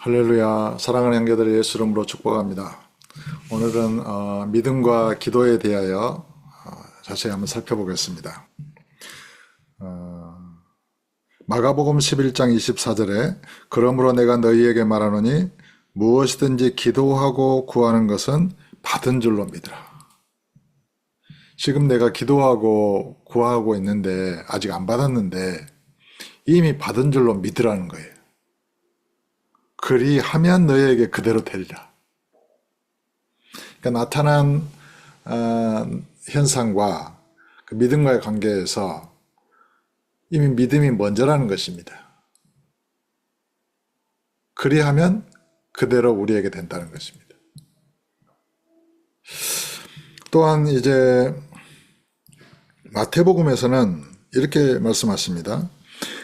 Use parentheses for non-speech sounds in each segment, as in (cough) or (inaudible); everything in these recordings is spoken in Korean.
할렐루야 사랑하는 형제들 예수 이름으로 축복합니다. 오늘은 어, 믿음과 기도에 대하여 어, 자세히 한번 살펴보겠습니다. 어, 마가복음 11장 24절에 그러므로 내가 너희에게 말하노니 무엇이든지 기도하고 구하는 것은 받은 줄로 믿으라. 지금 내가 기도하고 구하고 있는데 아직 안 받았는데 이미 받은 줄로 믿으라는 거예요. 그리하면 너희에게 그대로 되리라. 그러니까 나타난 어, 현상과 그 믿음과의 관계에서 이미 믿음이 먼저라는 것입니다. 그리하면 그대로 우리에게 된다는 것입니다. 또한 이제 마태복음에서는 이렇게 말씀하십니다.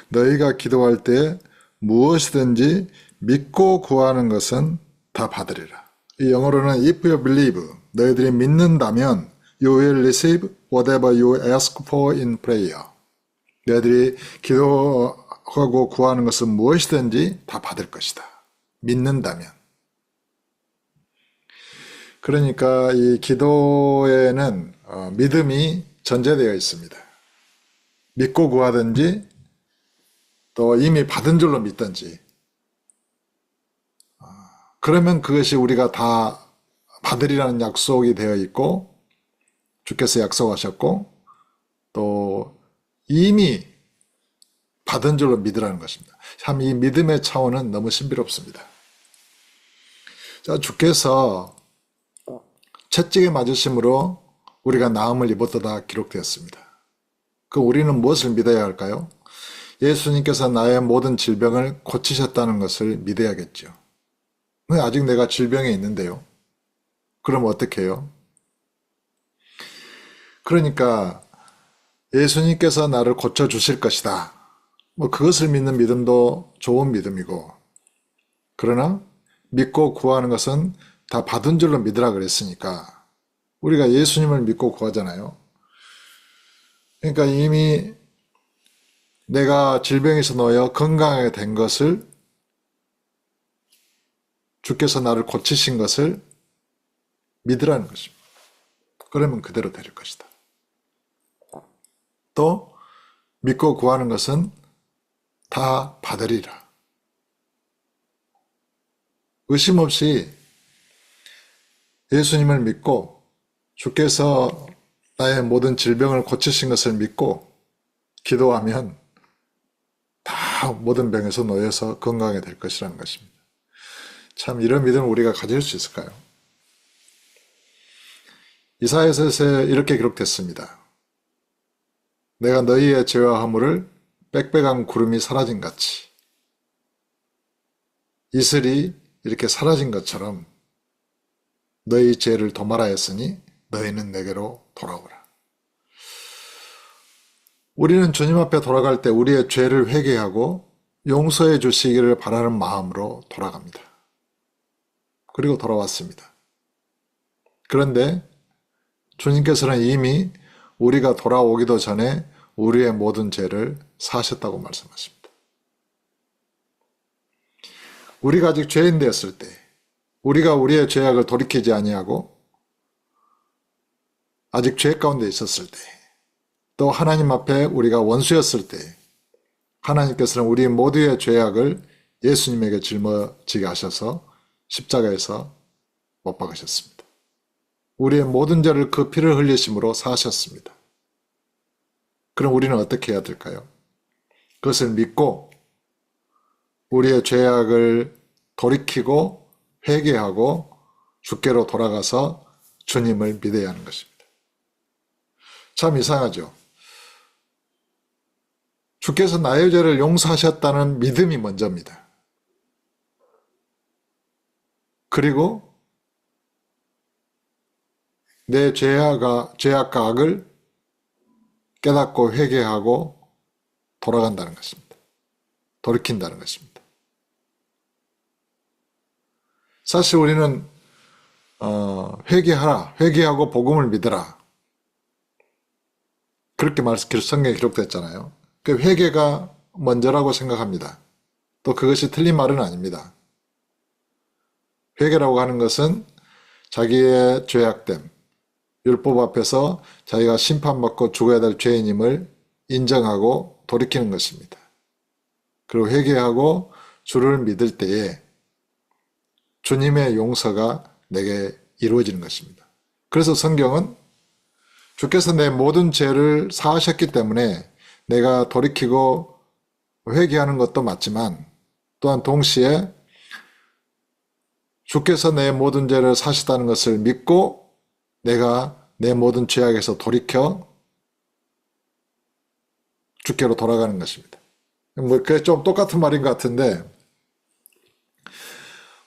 너희가 기도할 때 무엇이든지 믿고 구하는 것은 다 받으리라. 이 영어로는 if you believe 너희들이 믿는다면 you will receive whatever you ask for in prayer. 너희들이 기도하고 구하는 것은 무엇이든지 다 받을 것이다. 믿는다면. 그러니까 이 기도에는 어, 믿음이 전제되어 있습니다. 믿고 구하든지 또 이미 받은 줄로 믿든지 그러면 그것이 우리가 다 받으리라는 약속이 되어 있고 주께서 약속하셨고 또 이미 받은 줄로 믿으라는 것입니다. 참 이 믿음의 차원은 너무 신비롭습니다. 자, 주께서 채찍에 맞으심으로 우리가 나음을 입었다 기록되었습니다. 그 우리는 무엇을 믿어야 할까요? 예수님께서 나의 모든 질병을 고치셨다는 것을 믿어야겠죠. 아직 내가 질병에 있는데요. 그럼 어떻게 해요? 그러니까 예수님께서 나를 고쳐 주실 것이다. 뭐 그것을 믿는 믿음도 좋은 믿음이고 그러나 믿고 구하는 것은 다 받은 줄로 믿으라 그랬으니까 우리가 예수님을 믿고 구하잖아요. 그러니까 이미 내가 질병에서 놓여 건강하게 된 것을 주께서 나를 고치신 것을 믿으라는 것입니다. 그러면 그대로 될 것이다. 또 믿고 구하는 것은 다 받으리라. 의심 없이 예수님을 믿고 주께서 나의 모든 질병을 고치신 것을 믿고 기도하면 다 모든 병에서 놓여서 건강하게 될 것이라는 것입니다. 참 이런 믿음을 우리가 가질 수 있을까요? 이사야서에 이렇게 기록됐습니다. 내가 너희의 죄와 허물을 빽빽한 구름이 사라진 같이 이슬이 이렇게 사라진 것처럼 너희 죄를 도말하였으니 너희는 내게로 돌아오라. 우리는 주님 앞에 돌아갈 때 우리의 죄를 회개하고 용서해 주시기를 바라는 마음으로 돌아갑니다. 그리고 돌아왔습니다. 그런데 주님께서는 이미 우리가 돌아오기도 전에 우리의 모든 죄를 사셨다고 말씀하십니다. 우리가 아직 죄인 되었을 때, 우리가 우리의 죄악을 돌이키지 아니하고 아직 죄 가운데 있었을 때, 또 하나님 앞에 우리가 원수였을 때, 하나님께서는 우리 모두의 죄악을 예수님에게 짊어지게 하셔서 십자가에서 못 박으셨습니다. 우리의 모든 죄를 그 피를 흘리심으로 사하셨습니다. 그럼 우리는 어떻게 해야 될까요? 그것을 믿고 우리의 죄악을 돌이키고 회개하고 주께로 돌아가서 주님을 믿어야 하는 것입니다. 참 이상하죠. 주께서 나의 죄를 용서하셨다는 믿음이 먼저입니다. 그리고 내 죄악가, 죄악과 악을 깨닫고 회개하고 돌아간다는 것입니다. 돌이킨다는 것입니다. 사실 우리는 어, 회개하라, 회개하고 복음을 믿어라. 그렇게 말씀 성경에 기록됐잖아요. 그 회개가 먼저라고 생각합니다. 또 그것이 틀린 말은 아닙니다. 회개라고 하는 것은 자기의 죄악됨, 율법 앞에서 자기가 심판받고 죽어야 될 죄인임을 인정하고 돌이키는 것입니다. 그리고 회개하고 주를 믿을 때에 주님의 용서가 내게 이루어지는 것입니다. 그래서 성경은 주께서 내 모든 죄를 사하셨기 때문에 내가 돌이키고 회개하는 것도 맞지만 또한 동시에 주께서 내 모든 죄를 사셨다는 것을 믿고 내가 내 모든 죄악에서 돌이켜 주께로 돌아가는 것입니다. 뭐 그게 좀 똑같은 말인 것 같은데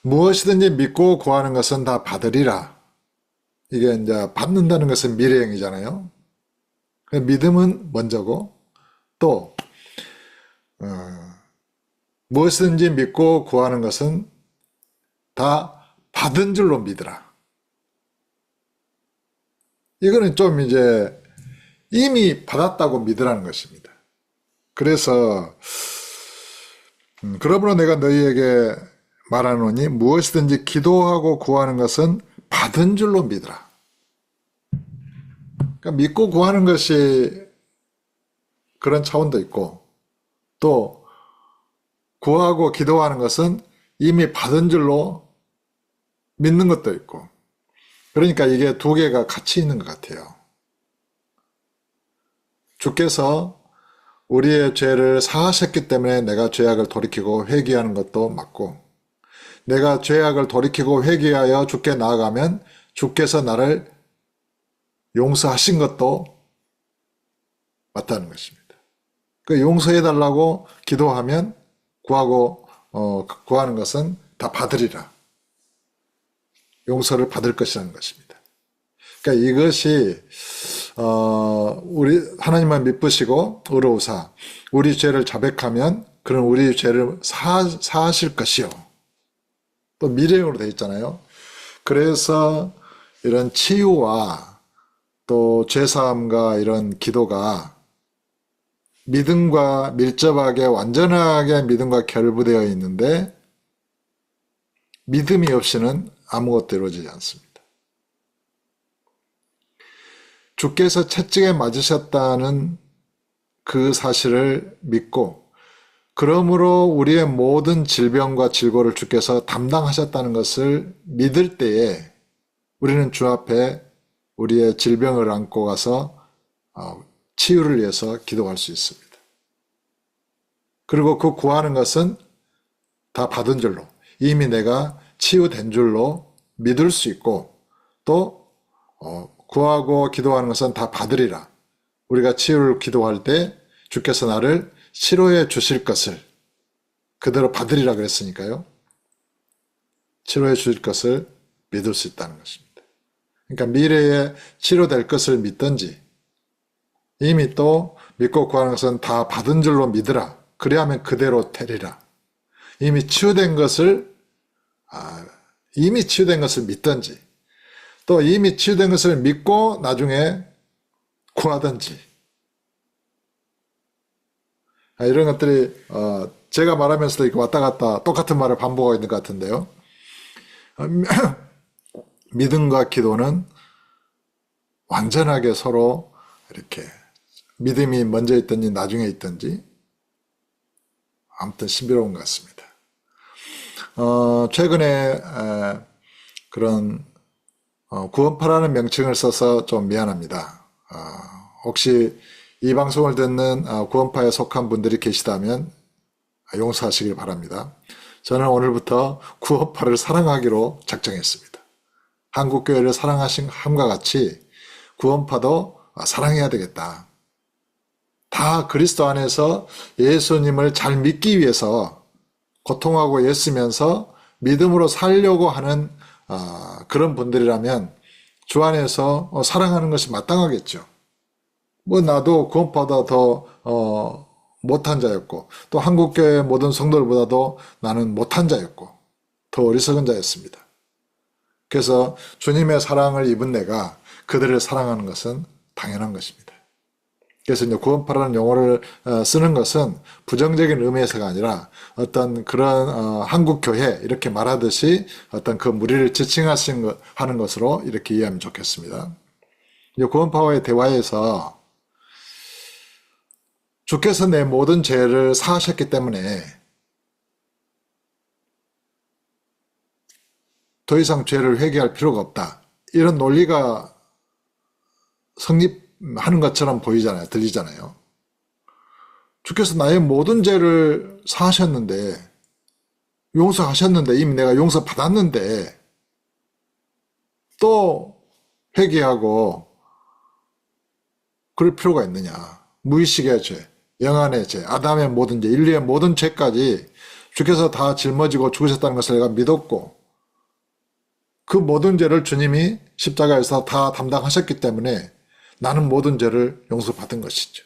무엇이든지 믿고 구하는 것은 다 받으리라. 이게 이제 받는다는 것은 미래형이잖아요. 믿음은 먼저고 또 어, 무엇이든지 믿고 구하는 것은 다 받은 줄로 믿으라. 이거는 좀 이제 이미 받았다고 믿으라는 것입니다. 그래서 음, 그러므로 내가 너희에게 말하노니 무엇이든지 기도하고 구하는 것은 받은 줄로 믿으라. 그러니까 믿고 구하는 것이 그런 차원도 있고 또 구하고 기도하는 것은 이미 받은 줄로 믿는 것도 있고 그러니까 이게 두 개가 같이 있는 것 같아요. 주께서 우리의 죄를 사하셨기 때문에 내가 죄악을 돌이키고 회개하는 것도 맞고 내가 죄악을 돌이키고 회개하여 주께 나아가면 주께서 나를 용서하신 것도 맞다는 것입니다. 그 용서해 달라고 기도하면 구하고 어, 구하는 것은 다 받으리라. 용서를 받을 것이라는 것입니다. 그러니까 이것이 어, 우리 하나님만 믿으시고 의로우사 우리 죄를 자백하면 그런 우리 죄를 사, 사하실 것이요. 또 미래형으로 되어 있잖아요. 그래서 이런 치유와 또 죄사함과 이런 기도가 믿음과 밀접하게 완전하게 믿음과 결부되어 있는데 믿음이 없이는 아무것도 이루어지지 않습니다. 주께서 채찍에 맞으셨다는 그 사실을 믿고 그러므로 우리의 모든 질병과 질고를 주께서 담당하셨다는 것을 믿을 때에 우리는 주 앞에 우리의 질병을 안고 가서 어, 치유를 위해서 기도할 수 있습니다. 그리고 그 구하는 것은 다 받은 줄로 이미 내가 치유된 줄로 믿을 수 있고 또 어, 구하고 기도하는 것은 다 받으리라. 우리가 치유를 기도할 때 주께서 나를 치료해 주실 것을 그대로 받으리라 그랬으니까요. 치료해 주실 것을 믿을 수 있다는 것입니다. 그러니까 미래에 치료될 것을 믿든지 이미 또 믿고 구하는 것은 다 받은 줄로 믿으라. 그래야면 그대로 되리라. 이미 치유된 것을 아, 이미 치유된 것을 믿든지 또 이미 치유된 것을 믿고 나중에 구하든지 아, 이런 것들이 어, 제가 말하면서도 이렇게 왔다 갔다 똑같은 말을 반복하고 있는 것 같은데요. 어, (clears throat) 믿음과 기도는 완전하게 서로 이렇게 믿음이 먼저 있든지 나중에 있든지 아무튼 신비로운 것 같습니다. 어, 최근에 에, 그런 어, 구원파라는 명칭을 써서 좀 미안합니다. 어, 혹시 이 방송을 듣는 어, 구원파에 속한 분들이 계시다면 용서하시길 바랍니다. 저는 오늘부터 구원파를 사랑하기로 작정했습니다. 한국교회를 사랑하신 함과 같이 구원파도 사랑해야 되겠다. 다 그리스도 안에서 예수님을 잘 믿기 위해서 고통하고 애쓰면서 믿음으로 살려고 하는 어, 그런 분들이라면 주 안에서 어, 사랑하는 것이 마땅하겠죠. 뭐 나도 구원받아 더 어, 못한 자였고 또 한국교회 모든 성도들보다도 나는 못한 자였고 더 어리석은 자였습니다. 그래서 주님의 사랑을 입은 내가 그들을 사랑하는 것은 당연한 것입니다. 그래서 이제 구원파라는 용어를 어, 쓰는 것은 부정적인 의미에서가 아니라 어떤 그런 어, 한국 교회 이렇게 말하듯이 어떤 그 무리를 지칭하신 것, 하는 것으로 이렇게 이해하면 좋겠습니다. 이제 구원파와의 대화에서 주께서 내 모든 죄를 사하셨기 때문에 더 이상 죄를 회개할 필요가 없다. 이런 논리가 성립 하는 것처럼 보이잖아요. 들리잖아요. 주께서 나의 모든 죄를 사하셨는데, 용서하셨는데, 이미 내가 용서 받았는데, 또 회개하고, 그럴 필요가 있느냐. 무의식의 죄, 영안의 죄, 아담의 모든 죄, 인류의 모든 죄까지 주께서 다 짊어지고 죽으셨다는 것을 내가 믿었고, 그 모든 죄를 주님이 십자가에서 다 담당하셨기 때문에 나는 모든 죄를 용서받은 것이죠.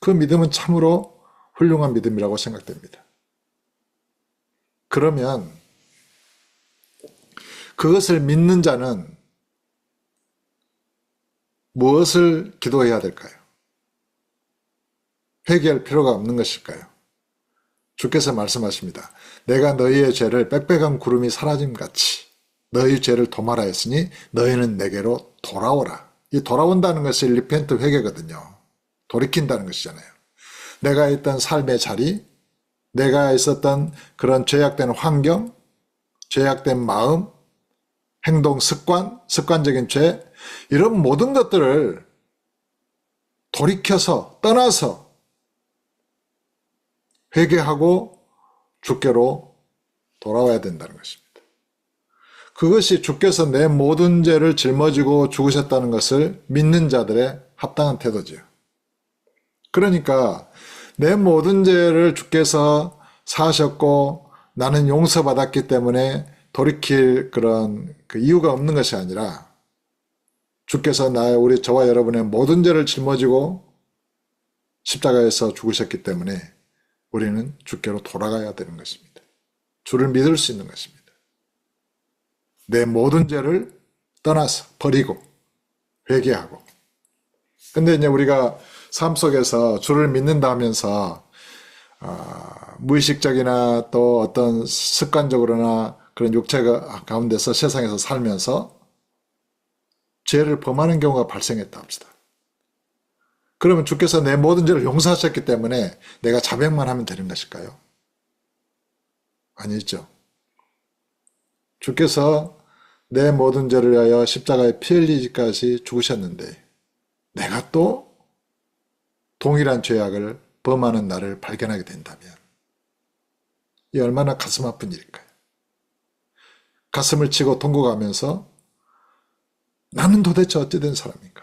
그 믿음은 참으로 훌륭한 믿음이라고 생각됩니다. 그러면 그것을 믿는 자는 무엇을 기도해야 될까요? 회개할 필요가 없는 것일까요? 주께서 말씀하십니다. 내가 너희의 죄를 빽빽한 구름이 사라짐 같이 너희 죄를 도말하 했으니 너희는 내게로 돌아오라. 이 돌아온다는 것이 리펜트 회개거든요. 돌이킨다는 것이잖아요. 내가 있던 삶의 자리, 내가 있었던 그런 죄악된 환경, 죄악된 마음, 행동 습관, 습관적인 죄, 이런 모든 것들을 돌이켜서 떠나서 회개하고 주께로 돌아와야 된다는 것입니다. 그것이 주께서 내 모든 죄를 짊어지고 죽으셨다는 것을 믿는 자들의 합당한 태도지요. 그러니까 내 모든 죄를 주께서 사하셨고 나는 용서받았기 때문에 돌이킬 그런 그 이유가 없는 것이 아니라 주께서 나의 우리 저와 여러분의 모든 죄를 짊어지고 십자가에서 죽으셨기 때문에 우리는 주께로 돌아가야 되는 것입니다. 주를 믿을 수 있는 것입니다. 내 모든 죄를 떠나서 버리고 회개하고. 근데 이제 우리가 삶 속에서 주를 믿는다 하면서 아, 무의식적이나 또 어떤 습관적으로나 그런 육체가 가운데서 세상에서 살면서 죄를 범하는 경우가 발생했다 합시다. 그러면 주께서 내 모든 죄를 용서하셨기 때문에 내가 자백만 하면 되는 것일까요? 아니죠. 주께서 내 모든 죄를 위하여 십자가에 피 흘리기까지 죽으셨는데 내가 또 동일한 죄악을 범하는 나를 발견하게 된다면 이 얼마나 가슴 아픈 일일까요? 가슴을 치고 통곡하면서 나는 도대체 어찌된 사람인가?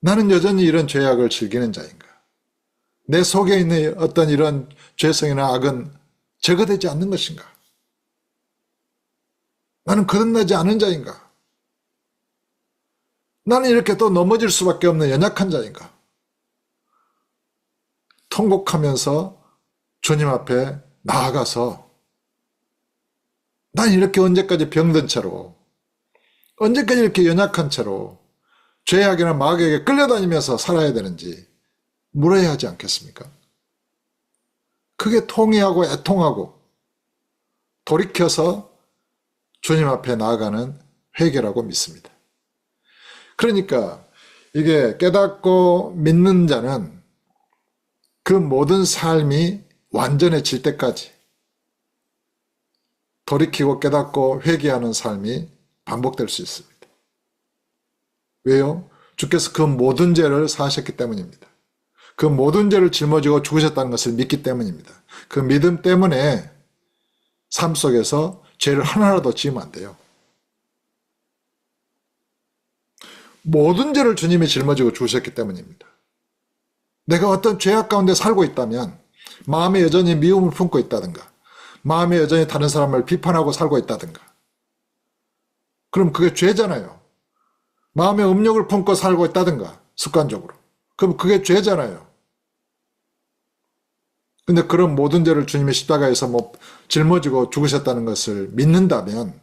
나는 여전히 이런 죄악을 즐기는 자인가? 내 속에 있는 어떤 이런 죄성이나 악은 제거되지 않는 것인가? 나는 거듭나지 않은 자인가? 나는 이렇게 또 넘어질 수밖에 없는 연약한 자인가? 통곡하면서 주님 앞에 나아가서 난 이렇게 언제까지 병든 채로 언제까지 이렇게 연약한 채로 죄악이나 마귀에게 끌려다니면서 살아야 되는지 물어야 하지 않겠습니까? 그게 통회하고 애통하고 돌이켜서 주님 앞에 나아가는 회개라고 믿습니다. 그러니까 이게 깨닫고 믿는 자는 그 모든 삶이 완전해질 때까지 돌이키고 깨닫고 회개하는 삶이 반복될 수 있습니다. 왜요? 주께서 그 모든 죄를 사하셨기 때문입니다. 그 모든 죄를 짊어지고 죽으셨다는 것을 믿기 때문입니다. 그 믿음 때문에 삶 속에서 죄를 하나라도 지으면 안 돼요. 모든 죄를 주님이 짊어지고 죽으셨기 때문입니다. 내가 어떤 죄악 가운데 살고 있다면 마음에 여전히 미움을 품고 있다든가 마음에 여전히 다른 사람을 비판하고 살고 있다든가 그럼 그게 죄잖아요. 마음에 음욕을 품고 살고 있다든가 습관적으로 그럼 그게 죄잖아요. 근데 그런 모든 죄를 주님의 십자가에서 뭐 짊어지고 죽으셨다는 것을 믿는다면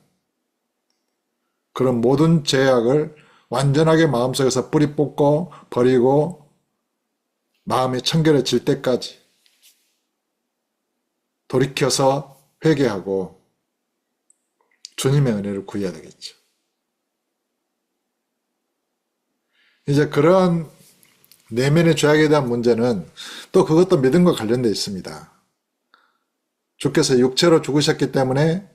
그런 모든 죄악을 완전하게 마음속에서 뿌리 뽑고 버리고 마음이 청결해질 때까지 돌이켜서 회개하고 주님의 은혜를 구해야 되겠죠. 이제 그러한 내면의 죄악에 대한 문제는 또 그것도 믿음과 관련되어 있습니다. 주께서 육체로 죽으셨기 때문에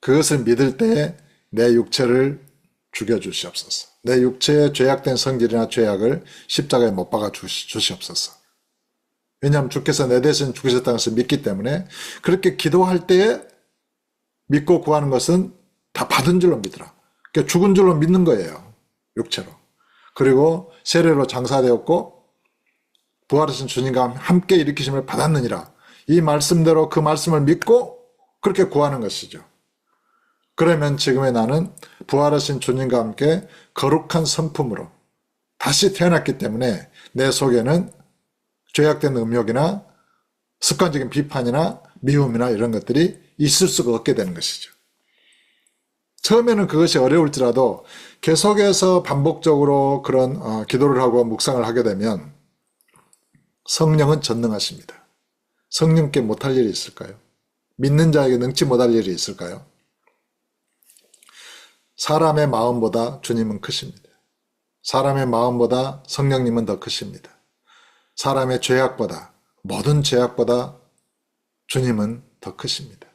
그것을 믿을 때 내 육체를 죽여주시옵소서. 내 육체의 죄악된 성질이나 죄악을 십자가에 못 박아 주시- 주시옵소서. 왜냐하면 주께서 내 대신 죽으셨다는 것을 믿기 때문에 그렇게 기도할 때에 믿고 구하는 것은 다 받은 줄로 믿으라. 그러니까 죽은 줄로 믿는 거예요. 육체로. 그리고 세례로 장사되었고 부활하신 주님과 함께 일으키심을 받았느니라. 이 말씀대로 그 말씀을 믿고 그렇게 구하는 것이죠. 그러면 지금의 나는 부활하신 주님과 함께 거룩한 성품으로 다시 태어났기 때문에 내 속에는 죄악된 음욕이나 습관적인 비판이나 미움이나 이런 것들이 있을 수가 없게 되는 것이죠. 처음에는 그것이 어려울지라도 계속해서 반복적으로 그런 어, 기도를 하고 묵상을 하게 되면 성령은 전능하십니다. 성령께 못할 일이 있을까요? 믿는 자에게 능치 못할 일이 있을까요? 사람의 마음보다 주님은 크십니다. 사람의 마음보다 성령님은 더 크십니다. 사람의 죄악보다 모든 죄악보다 주님은 더 크십니다.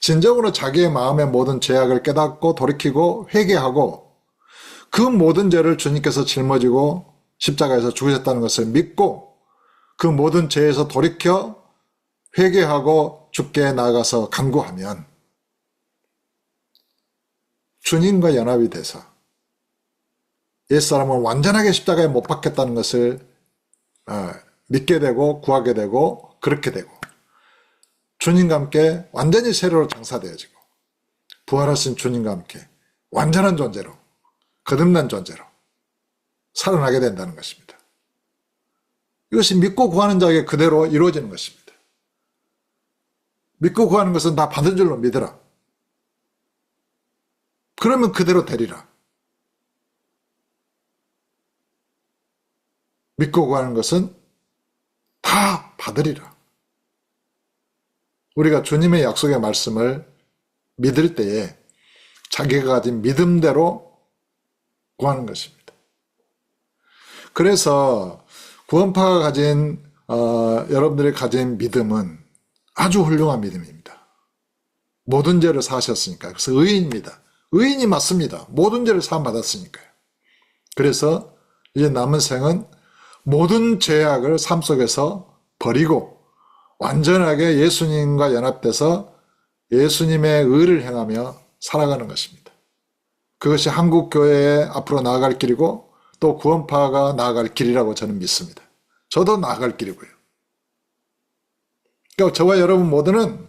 진정으로 자기의 마음의 모든 죄악을 깨닫고 돌이키고 회개하고 그 모든 죄를 주님께서 짊어지고 십자가에서 죽으셨다는 것을 믿고 그 모든 죄에서 돌이켜 회개하고 주께 나아가서 간구하면 주님과 연합이 돼서 옛사람은 완전하게 십자가에 못 박혔다는 것을 어, 믿게 되고 구하게 되고 그렇게 되고 주님과 함께 완전히 세례로 장사되어지고 부활하신 주님과 함께 완전한 존재로 거듭난 존재로 살아나게 된다는 것입니다. 이것이 믿고 구하는 자에게 그대로 이루어지는 것입니다. 믿고 구하는 것은 다 받은 줄로 믿으라. 그러면 그대로 되리라. 믿고 구하는 것은 다 받으리라. 우리가 주님의 약속의 말씀을 믿을 때에 자기가 가진 믿음대로 구하는 것입니다. 그래서 구원파가 가진 어, 여러분들이 가진 믿음은 아주 훌륭한 믿음입니다. 모든 죄를 사하셨으니까 그래서 의인입니다. 의인이 맞습니다. 모든 죄를 사함 받았으니까요. 그래서 이제 남은 생은 모든 죄악을 삶 속에서 버리고 완전하게 예수님과 연합돼서 예수님의 의를 행하며 살아가는 것입니다. 그것이 한국 교회에 앞으로 나아갈 길이고 또 구원파가 나아갈 길이라고 저는 믿습니다. 저도 나아갈 길이고요. 그러니까 저와 여러분 모두는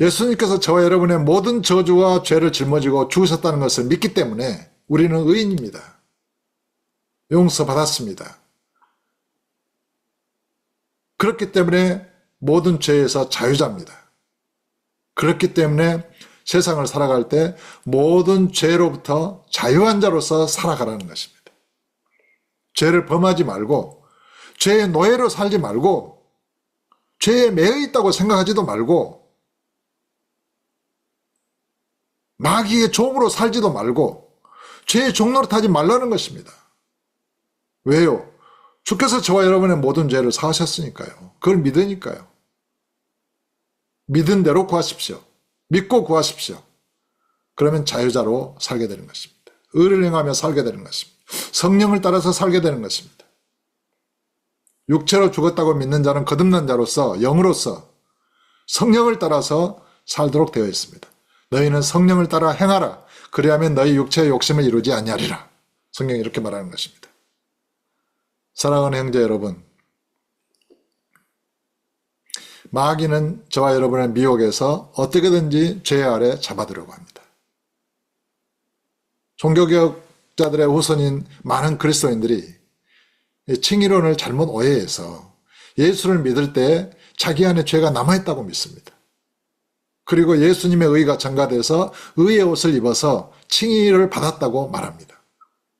예수님께서 저와 여러분의 모든 저주와 죄를 짊어지고 죽으셨다는 것을 믿기 때문에 우리는 의인입니다. 용서받았습니다. 그렇기 때문에 모든 죄에서 자유자입니다. 그렇기 때문에 세상을 살아갈 때 모든 죄로부터 자유한 자로서 살아가라는 것입니다. 죄를 범하지 말고 죄의 노예로 살지 말고 죄에 매여 있다고 생각하지도 말고 마귀의 종으로 살지도 말고 죄의 종로로 타지 말라는 것입니다. 왜요? 주께서 저와 여러분의 모든 죄를 사하셨으니까요. 그걸 믿으니까요. 믿은 대로 구하십시오. 믿고 구하십시오. 그러면 자유자로 살게 되는 것입니다. 의를 행하며 살게 되는 것입니다. 성령을 따라서 살게 되는 것입니다. 육체로 죽었다고 믿는 자는 거듭난 자로서 영으로서 성령을 따라서 살도록 되어 있습니다. 너희는 성령을 따라 행하라. 그리하면 너희 육체의 욕심을 이루지 아니하리라. 성경이 이렇게 말하는 것입니다. 사랑하는 형제 여러분, 마귀는 저와 여러분의 미혹에서 어떻게든지 죄 아래 잡아들려고 합니다. 종교개혁자들의 후손인 많은 그리스도인들이 이 칭의론을 잘못 오해해서 예수를 믿을 때 자기 안에 죄가 남아있다고 믿습니다. 그리고 예수님의 의가 전가돼서 의의 옷을 입어서 칭의를 받았다고 말합니다.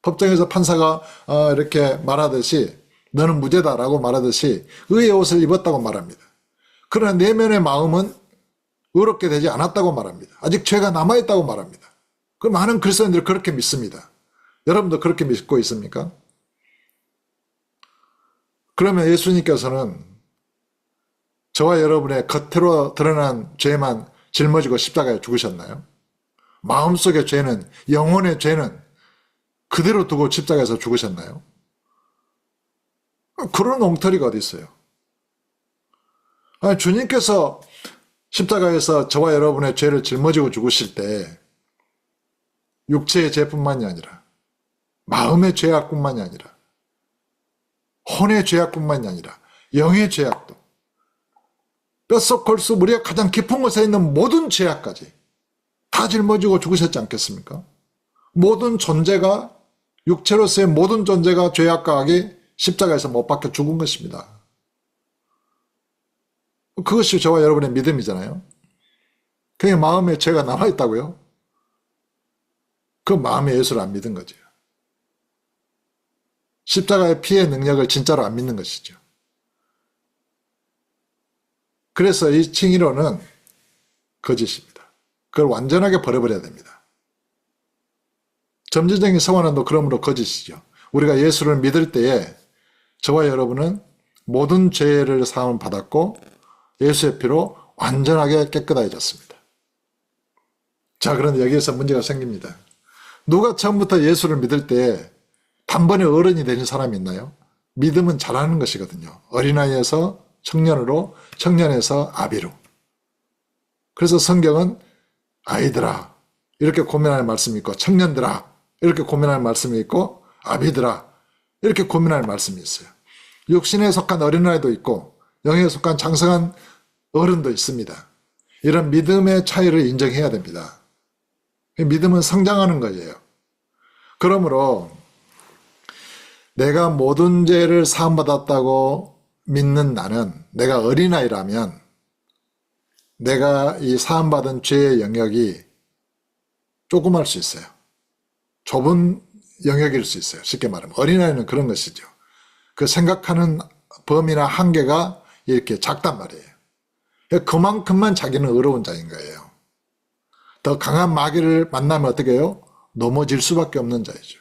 법정에서 판사가 어, 이렇게 말하듯이 너는 무죄다라고 말하듯이 의의 옷을 입었다고 말합니다. 그러나 내면의 마음은 의롭게 되지 않았다고 말합니다. 아직 죄가 남아있다고 말합니다. 그 많은 그리스도인들이 그렇게 믿습니다. 여러분도 그렇게 믿고 있습니까? 그러면 예수님께서는 저와 여러분의 겉으로 드러난 죄만 짊어지고 십자가에 죽으셨나요? 마음속의 죄는, 영혼의 죄는 그대로 두고 십자가에서 죽으셨나요? 그런 엉터리가 어디 있어요? 아니, 주님께서 십자가에서 저와 여러분의 죄를 짊어지고 죽으실 때 육체의 죄뿐만이 아니라 마음의 죄악뿐만이 아니라 혼의 죄악뿐만이 아니라 영의 죄악도 뼛속 골수 우리가 가장 깊은 곳에 있는 모든 죄악까지 다 짊어지고 죽으셨지 않겠습니까? 모든 존재가 육체로서의 모든 존재가 죄악과 악이 십자가에서 못 박혀 죽은 것입니다. 그것이 저와 여러분의 믿음이잖아요. 그게 마음에 죄가 남아있다고요? 그 마음의 예수를 안 믿은 거죠. 십자가의 피의 능력을 진짜로 안 믿는 것이죠. 그래서 이 칭의로는 거짓입니다. 그걸 완전하게 버려버려야 됩니다. 점진적인 성화는도 그러므로 거짓이죠. 우리가 예수를 믿을 때에 저와 여러분은 모든 죄를 사함을 받았고 예수의 피로 완전하게 깨끗해졌습니다. 자, 그런데 여기에서 문제가 생깁니다. 누가 처음부터 예수를 믿을 때 단번에 어른이 되는 사람이 있나요? 믿음은 잘하는 것이거든요. 어린아이에서 청년으로, 청년에서 아비로. 그래서 성경은 아이들아 이렇게 고민하는 말씀이 있고 청년들아 이렇게 고민하는 말씀이 있고 아비들아 이렇게 고민하는 말씀이 있어요. 육신에 속한 어린아이도 있고 영에 속한 장성한 어른도 있습니다. 이런 믿음의 차이를 인정해야 됩니다. 믿음은 성장하는 거예요. 그러므로 내가 모든 죄를 사함받았다고 믿는 나는 내가 어린아이라면 내가 이 사함받은 죄의 영역이 조그말 수 있어요. 좁은 영역일 수 있어요. 쉽게 말하면. 어린아이는 그런 것이죠. 그 생각하는 범위나 한계가 이렇게 작단 말이에요. 그만큼만 자기는 어려운 자인 거예요. 더 강한 마귀를 만나면 어떻게 해요? 넘어질 수밖에 없는 자이죠.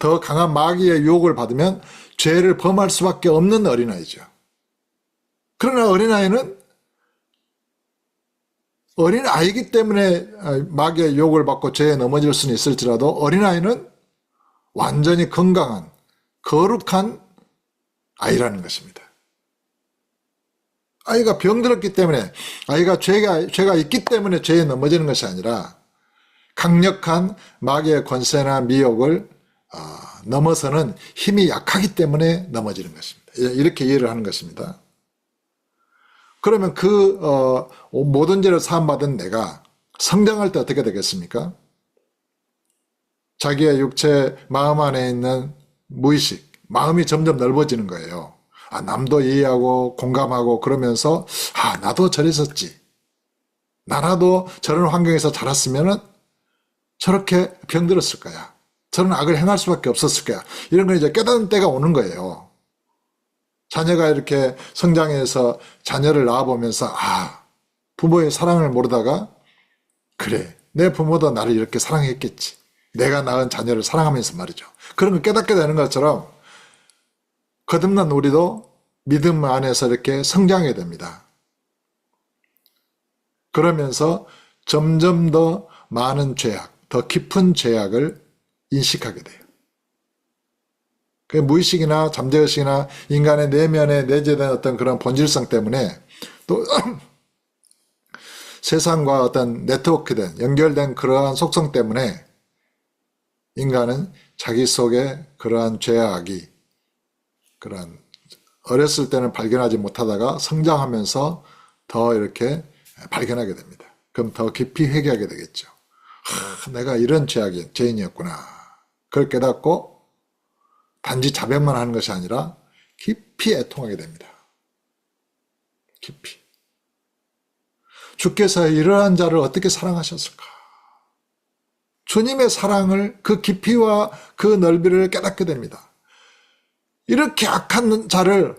더 강한 마귀의 유혹을 받으면 죄를 범할 수밖에 없는 어린아이죠. 그러나 어린아이는 어린 아이기 때문에 마귀의 유혹을 받고 죄에 넘어질 수는 있을지라도 어린아이는 완전히 건강한 거룩한 아이라는 것입니다. 아이가 병들었기 때문에 아이가 죄가 죄가 있기 때문에 죄에 넘어지는 것이 아니라 강력한 마귀의 권세나 미혹을 어, 넘어서는 힘이 약하기 때문에 넘어지는 것입니다. 이렇게 이해를 하는 것입니다. 그러면 그 어, 모든 죄를 사함받은 내가 성장할 때 어떻게 되겠습니까? 자기의 육체 마음 안에 있는 무의식 마음이 점점 넓어지는 거예요. 아, 남도 이해하고 공감하고 그러면서 아 나도 저랬었지. 나라도 저런 환경에서 자랐으면은 저렇게 병들었을 거야. 저런 악을 행할 수밖에 없었을 거야. 이런 걸 이제 깨닫는 때가 오는 거예요. 자녀가 이렇게 성장해서 자녀를 낳아보면서 아 부모의 사랑을 모르다가 그래 내 부모도 나를 이렇게 사랑했겠지. 내가 낳은 자녀를 사랑하면서 말이죠. 그런 걸 깨닫게 되는 것처럼 거듭난 우리도 믿음 안에서 이렇게 성장하게 됩니다. 그러면서 점점 더 많은 죄악, 더 깊은 죄악을 인식하게 돼요. 그 무의식이나 잠재의식이나 인간의 내면에 내재된 어떤 그런 본질성 때문에 또 (clears throat) 세상과 어떤 네트워크된 연결된 그러한 속성 때문에 인간은 자기 속에 그러한 죄악이 그런 어렸을 때는 발견하지 못하다가 성장하면서 더 이렇게 발견하게 됩니다. 그럼 더 깊이 회개하게 되겠죠. 하, 내가 이런 죄악이 죄인이었구나. 그걸 깨닫고 단지 자백만 하는 것이 아니라 깊이 애통하게 됩니다. 깊이. 주께서 이러한 자를 어떻게 사랑하셨을까? 주님의 사랑을 그 깊이와 그 넓이를 깨닫게 됩니다. 이렇게 악한 자를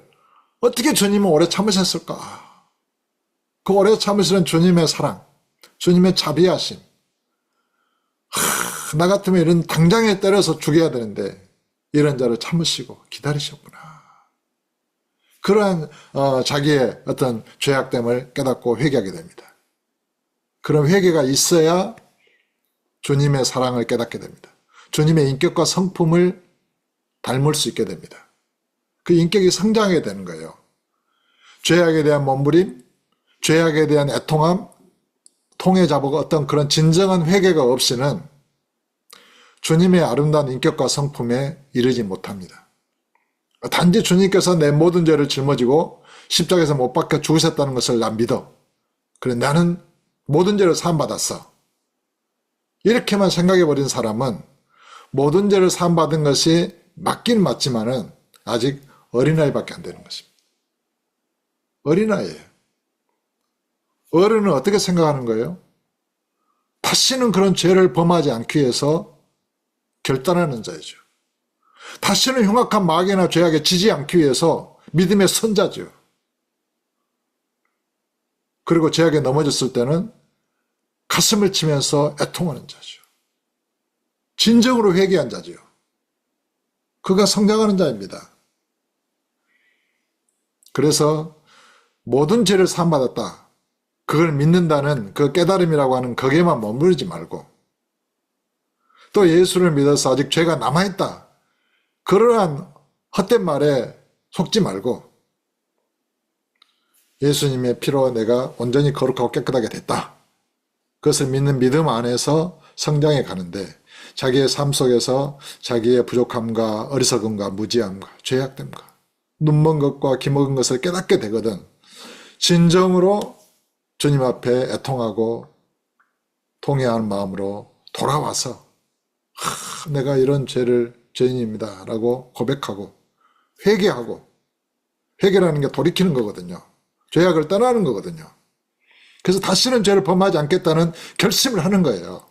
어떻게 주님은 오래 참으셨을까? 그 오래 참으시는 주님의 사랑, 주님의 자비하심. 하, 나 같으면 이런 당장에 때려서 죽여야 되는데 이런 자를 참으시고 기다리셨구나. 그러한 어, 자기의 어떤 죄악됨을 깨닫고 회개하게 됩니다. 그런 회개가 있어야 주님의 사랑을 깨닫게 됩니다. 주님의 인격과 성품을 닮을 수 있게 됩니다. 그 인격이 성장하게 되는 거예요. 죄악에 대한 몸부림, 죄악에 대한 애통함, 통해 잡고 어떤 그런 진정한 회개가 없이는 주님의 아름다운 인격과 성품에 이르지 못합니다. 단지 주님께서 내 모든 죄를 짊어지고 십자가에서 못 박혀 죽으셨다는 것을 난 믿어. 그래 나는 모든 죄를 사함받았어. 이렇게만 생각해버린 사람은 모든 죄를 사함받은 것이 맞긴 맞지만은 아직 어린아이밖에 안 되는 것입니다. 어린아이예요. 어른은 어떻게 생각하는 거예요? 다시는 그런 죄를 범하지 않기 위해서 결단하는 자이죠. 다시는 흉악한 마귀나 죄악에 지지 않기 위해서 믿음의 선자죠. 그리고 죄악에 넘어졌을 때는 가슴을 치면서 애통하는 자죠. 진정으로 회개한 자죠. 그가 성장하는 자입니다. 그래서 모든 죄를 사함받았다. 그걸 믿는다는 그 깨달음이라고 하는 거기에만 머무르지 말고 또 예수를 믿어서 아직 죄가 남아있다. 그러한 헛된 말에 속지 말고 예수님의 피로 내가 온전히 거룩하고 깨끗하게 됐다. 그것을 믿는 믿음 안에서 성장해 가는데 자기의 삶 속에서 자기의 부족함과 어리석음과 무지함과 죄악됨과 눈먼 것과 기먹은 것을 깨닫게 되거든. 진정으로 주님 앞에 애통하고 통회하는 마음으로 돌아와서 하, 내가 이런 죄를 죄인입니다. 라고 고백하고 회개하고 회개라는 게 돌이키는 거거든요. 죄악을 떠나는 거거든요. 그래서 다시는 죄를 범하지 않겠다는 결심을 하는 거예요.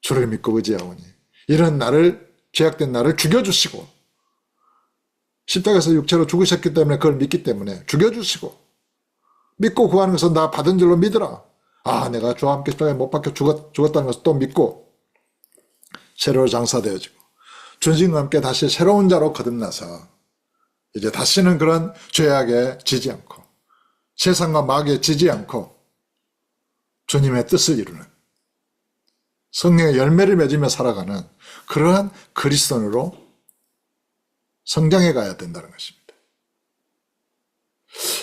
주를 믿고 의지하오니 이런 나를 죄악된 나를 죽여주시고 십자가에서 육체로 죽으셨기 때문에 그걸 믿기 때문에 죽여주시고 믿고 구하는 것은 나 받은 줄로 믿으라. 아 내가 주와 함께 십자가에 못 박혀 죽었, 죽었다는 것을 또 믿고 새로 장사되어지고 준신과 함께 다시 새로운 자로 거듭나서 이제 다시는 그런 죄악에 지지 않고 세상과 마귀에 지지 않고 주님의 뜻을 이루는 성령의 열매를 맺으며 살아가는 그러한 그리스도인으로 성장해 가야 된다는 것입니다.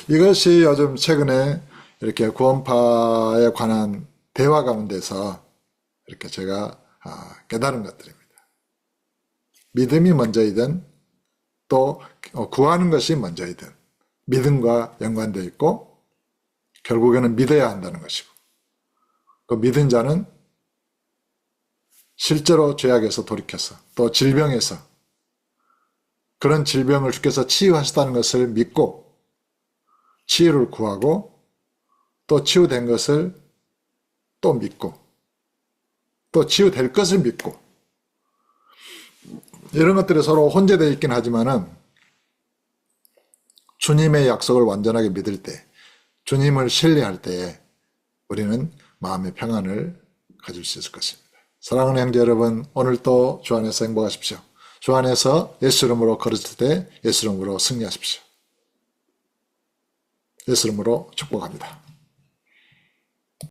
이것이 요즘 최근에 이렇게 구원파에 관한 대화 가운데서 이렇게 제가 아, 깨달은 것들입니다. 믿음이 먼저이든 또 구하는 것이 먼저이든 믿음과 연관되어 있고 결국에는 믿어야 한다는 것이고 그 믿은 자는 실제로 죄악에서 돌이켜서 또 질병에서 그런 질병을 주께서 치유하셨다는 것을 믿고 치유를 구하고 또 치유된 것을 또 믿고 또 치유될 것을 믿고 이런 것들이 서로 혼재되어 있긴 하지만은 주님의 약속을 완전하게 믿을 때 주님을 신뢰할 때에 우리는 마음의 평안을 가질 수 있을 것입니다. 사랑하는 형제 여러분 오늘 또주 안에서 행복하십시오. 주 안에서 예수 이름으로 걸었을 때 예수 이름으로 승리하십시오. 예수 이름으로 축복합니다.